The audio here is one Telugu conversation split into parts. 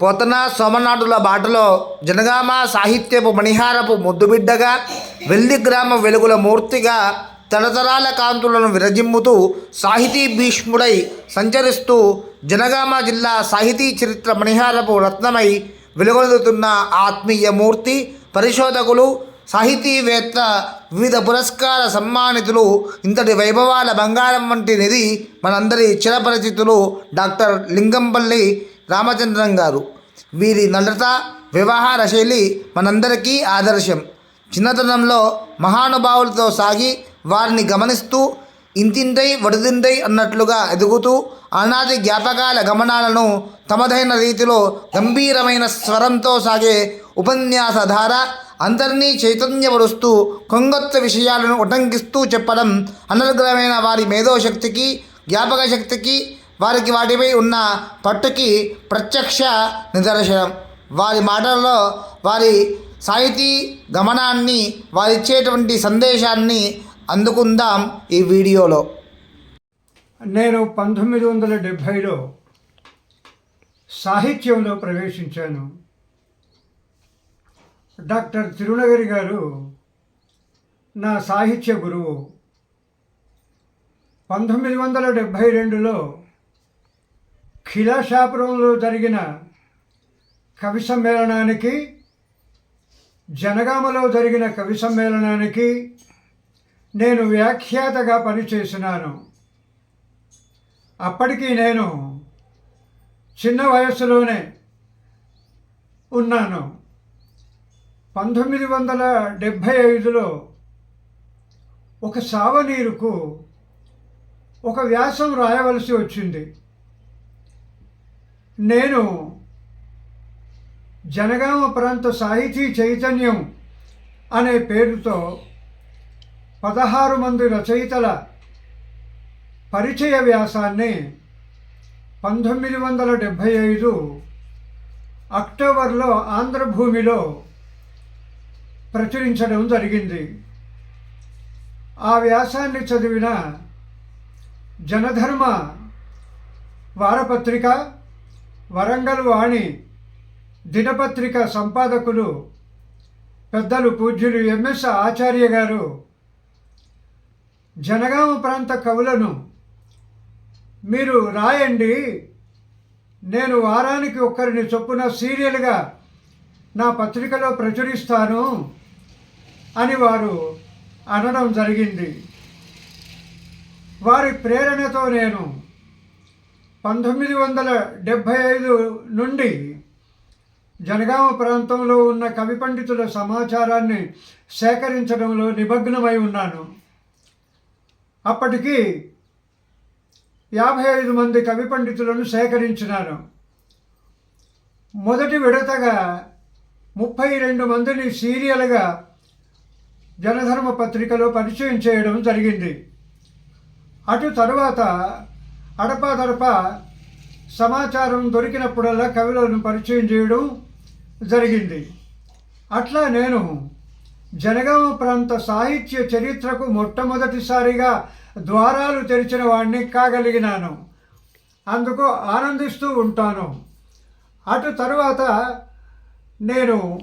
పోతన సోమనాథుల బాటలో జనగామ సాహిత్యపు మణిహారపు ముద్దుబిడ్డగా వెల్లి గ్రామ వెలుగుల మూర్తిగా తరతరాల కాంతులను విరజిమ్ముతూ సాహితీ భీష్ముడై సంచరిస్తూ జనగామ జిల్లా సాహితీ చరిత్ర మణిహారపు రత్నమై వెలుగొందుతున్న ఆత్మీయ మూర్తి పరిశోధకులు సాహితీవేత్త వివిధ పురస్కార సమ్మానితులు ఇంతటి వైభవాల బంగారం వంటి నిధి మనందరి చిరపరిచితులు డాక్టర్ లింగంపల్లి రామచంద్రం గారు. వీరి నటత వ్యవహార శైలి మనందరికీ ఆదర్శం. చిన్నతనంలో మహానుభావులతో సాగి వారిని గమనిస్తూ ఇంతింతై వడిదింతై అన్నట్లుగా ఎదుగుతూ ఆనాటి జ్ఞాపకాల గమనాలను తమదైన రీతిలో గంభీరమైన స్వరంతో సాగే ఉపన్యాసధార అందరినీ చైతన్యపరుస్తూ కొంగొత్త విషయాలను ఉటంకిస్తూ చెప్పడం అనర్గళమైన వారి మేధోశక్తికి జ్ఞాపక శక్తికి వారికి వాటిపై ఉన్న పట్టుకి ప్రత్యక్ష నిదర్శనం. వారి మాటల్లో వారి సాహితీ గమనాన్ని వారిచ్చేటువంటి సందేశాన్ని అందుకుందాం ఈ వీడియోలో. నేను పంతొమ్మిది వందల డెబ్భైలో సాహిత్యంలో ప్రవేశించాను. డాక్టర్ తిరునగరి గారు నా సాహిత్య గురువు. పంతొమ్మిది వందల డెబ్భై రెండులో ఖిలాషాపురంలో జరిగిన కవి సమ్మేళనానికి జనగామలో జరిగిన కవి సమ్మేళనానికి నేను వ్యాఖ్యాతగా పనిచేసినాను. అప్పటికి నేను చిన్న వయస్సులోనే ఉన్నాను. పంతొమ్మిది వందల డెబ్భై ఐదులో ఒక సావనీరుకు ఒక వ్యాసం రాయవలసి వచ్చింది. నేను జనగామ ప్రాంత సాహితీ చైతన్యం అనే పేరుతో పదహారు మంది రచయితల పరిచయ వ్యాసాన్ని పంతొమ్మిది వందల డెబ్భై ఐదు అక్టోబర్లో ఆంధ్రభూమిలో ప్రచురించడం జరిగింది. ఆ వ్యాసాన్ని చదివిన జనధర్మ వారపత్రిక వరంగల్ వాణి దినపత్రిక సంపాదకులు పెద్దలు పూజ్యులు ఎంఎస్ ఆచార్య గారు జనగామ ప్రాంత కవులను మీరు రాయండి. నేను వారానికి ఒక్కరిని చొప్పున సీరియల్గా నా పత్రికలో ప్రచురిస్తాను అని వారు అనడం జరిగింది. వారి ప్రేరణతో నేను పంతొమ్మిది వందల డెబ్భై ఐదు నుండి జనగామ ప్రాంతంలో ఉన్న కవి పండితుల సమాచారాన్ని సేకరించడంలో నిమగ్నమై ఉన్నాను. అప్పటికి యాభై ఐదు మంది కవి పండితులను సేకరించినాను. మొదటి విడతగా ముప్పై రెండు మందిని సీరియల్గా జనధర్మ పత్రికలో పరిచయం చేయడం జరిగింది. అటు తరువాత అడపాదడపా సమాచారం దొరికినప్పుడల్లా కవిలను పరిచయం చేయడం జరిగింది. అట్లా నేను జనగామ ప్రాంత సాహిత్య చరిత్రకు మొట్టమొదటిసారిగా ద్వారాలు తెరిచిన వాడిని కాగలిగినాను. అందుకు ఆనందిస్తూ ఉంటాను. అటు తరువాత నేను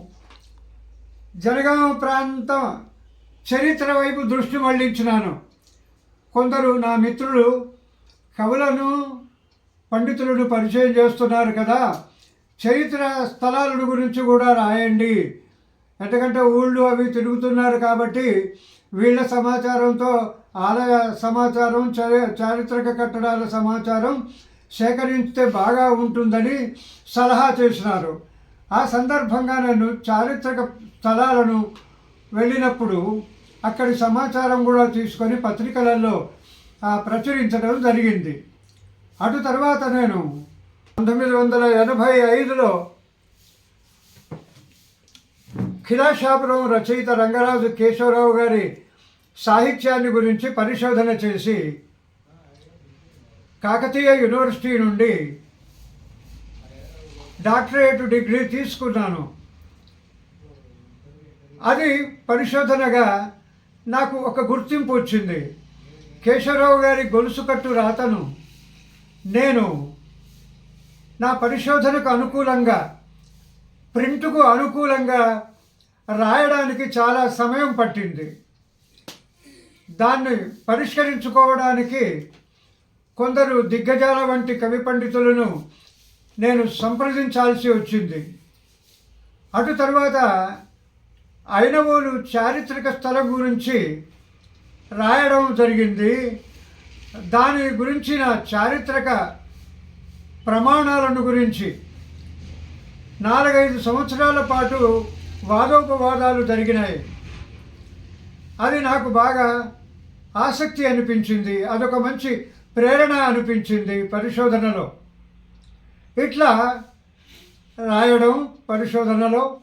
జనగామ ప్రాంతం చరిత్ర వైపు దృష్టి మళ్ళించినాను. కొందరు నా మిత్రులు కవులను పండితులను పరిచయం చేస్తున్నారు కదా. చరిత్ర స్థలాల గురించి కూడా రాయండి. ఎందుకంటే ఊళ్ళు అవి తిరుగుతున్నారు కాబట్టి వీళ్ళ సమాచారంతో ఆలయ సమాచారం చరి- చారిత్రక కట్టడాల సమాచారం సేకరిస్తే బాగా ఉంటుందని సలహా చేసినారు. ఆ సందర్భంగా నేను చారిత్రక స్థలాలను వెళ్ళినప్పుడు అక్కడి సమాచారం కూడా తీసుకొని పత్రికలలో ప్రచురించడం జరిగింది. అటు తర్వాత నేను పంతొమ్మిది వందల ఎనభై ఐదులో ఖిలాషాపురం రచయిత రంగరాజు కేశవరావు గారి సాహిత్యాన్ని గురించి పరిశోధన చేసి కాకతీయ యూనివర్సిటీ నుండి డాక్టరేట్ డిగ్రీ తీసుకున్నాను. అది పరిశోధనగా నాకు ఒక గుర్తింపు వచ్చింది. కేశవరావు గారి గొలుసు కట్టు రాతను నేను నా పరిశోధనకు అనుకూలంగా ప్రింట్కు అనుకూలంగా రాయడానికి చాలా సమయం పట్టింది. దాన్ని పరిష్కరించుకోవడానికి కొందరు దిగ్గజాల వంటి కవి పండితులను నేను సంప్రదించాల్సి వచ్చింది. అటు తర్వాత ఐనవోలు చారిత్రక స్థలం గురించి రాయడం జరిగింది. దాని గురించిన చారిత్రక ప్రమాణాలను గురించి నాలుగైదు సంవత్సరాల పాటు వాదోపవాదాలు జరిగినాయి. అది నాకు బాగా ఆసక్తి అనిపించింది. అదొక మంచి ప్రేరణ అనిపించింది పరిశోధనలో. ఇట్లా రాయడం పరిశోధనలో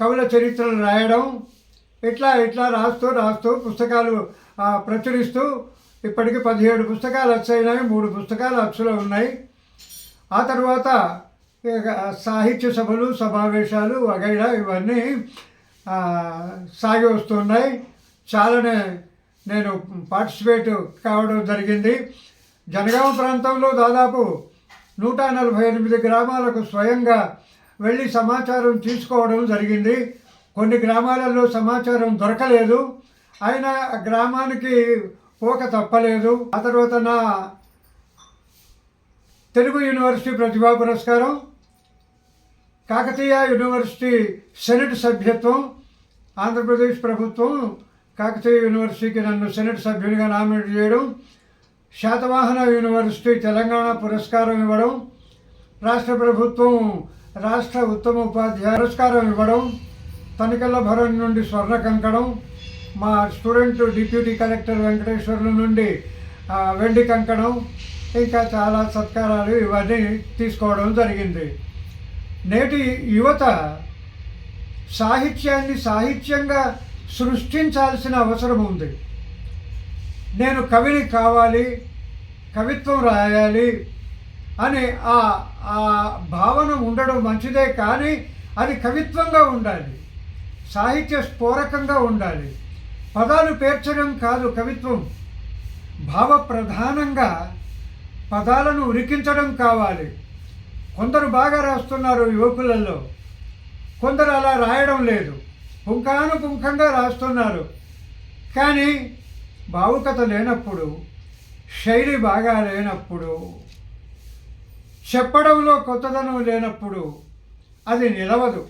కవుల చరిత్రలు రాయడం ఇట్లా ఇట్లా రాస్తూ రాస్తూ పుస్తకాలు ప్రచురిస్తూ ఇప్పటికి పదిహేడు పుస్తకాలు అచ్చయినాయి మూడు పుస్తకాలు అచ్చులో ఉన్నాయి. ఆ తర్వాత సాహిత్య సభలు సమావేశాలు వగైరా ఇవన్నీ సాగి వస్తున్నాయి. చాలానే నేను పార్టిసిపేట్ కావడం జరిగింది. జనగామ ప్రాంతంలో దాదాపు నూట నలభై ఎనిమిది గ్రామాలకు స్వయంగా వెళ్ళి సమాచారం తీసుకోవడం జరిగింది. కొన్ని గ్రామాలలో సమాచారం దొరకలేదు. అయినా గ్రామానికి పోక తప్పలేదు. ఆ తర్వాత నా తెలుగు యూనివర్సిటీ ప్రతిభా పురస్కారం కాకతీయ యూనివర్సిటీ సెనెట్ సభ్యత్వం ఆంధ్రప్రదేశ్ ప్రభుత్వం కాకతీయ యూనివర్సిటీకి నన్ను సెనెట్ సభ్యునిగా నామినేట్ చేయడం శాతవాహన యూనివర్సిటీ తెలంగాణ పురస్కారం ఇవ్వడం రాష్ట్ర ప్రభుత్వం రాష్ట్ర ఉత్తమ ఉపాధ్యాయ పురస్కారం ఇవ్వడం తనికల్ల భరణ్ నుండి స్వర్ణ కంకణం మా స్టూడెంట్ డిప్యూటీ కలెక్టర్ వెంకటేశ్వర్ల నుండి వెండి కంకణం ఇంకా చాలా సత్కారాలు ఇవన్నీ తీసుకోవడం జరిగింది. నేటి యువత సాహిత్యాన్ని సాహిత్యంగా సృష్టించాల్సిన అవసరం ఉంది. నేను కవిని కావాలి కవిత్వం రాయాలి అని ఆ భావన ఉండడం మంచిదే కానీ అది కవిత్వంగా ఉండాలి. సాహిత్య స్ఫోరకంగా ఉండాలి. పదాలు పేర్చడం కాదు కవిత్వం. భావ ప్రధానంగా పదాలను ఉరికించడం కావాలి. కొందరు బాగా రాస్తున్నారు యువకులలో. కొందరు అలా రాయడం లేదు. పుంఖానుపుంఖంగా రాస్తున్నారు. కానీ భావుకత లేనప్పుడు శైలి బాగా లేనప్పుడు చెప్పడంలో కొత్తదనం లేనప్పుడు అది నిలవదు.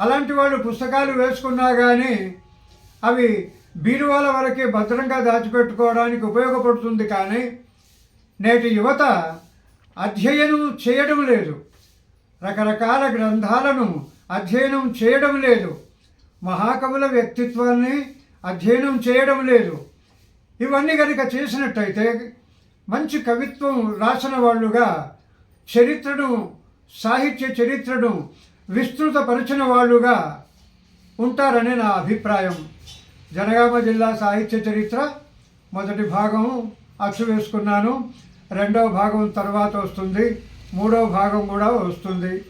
అలాంటి వాళ్ళు పుస్తకాలు వేసుకున్నా కానీ అవి బీరువాల వరకే భద్రంగా దాచిపెట్టుకోవడానికి ఉపయోగపడుతుంది కానీ నేటి యువత అధ్యయనం చేయడం లేదు. రకరకాల గ్రంథాలను అధ్యయనం చేయడం లేదు. మహాకవుల వ్యక్తిత్వాన్ని అధ్యయనం చేయడం లేదు. ఇవన్నీ కనుక చేసినట్టయితే మంచి కవిత్వం రాసిన వాళ్ళుగా చరిత్రను సాహిత్య చరిత్రను విస్తృతపరిచిన వాళ్ళుగా ఉంటారని నా అభిప్రాయం. జనగామ జిల్లా సాహిత్య చరిత్ర మొదటి భాగం అచ్చు వేసుకున్నాను. రెండవ భాగం తర్వాత వస్తుంది. మూడవ భాగం కూడా వస్తుంది.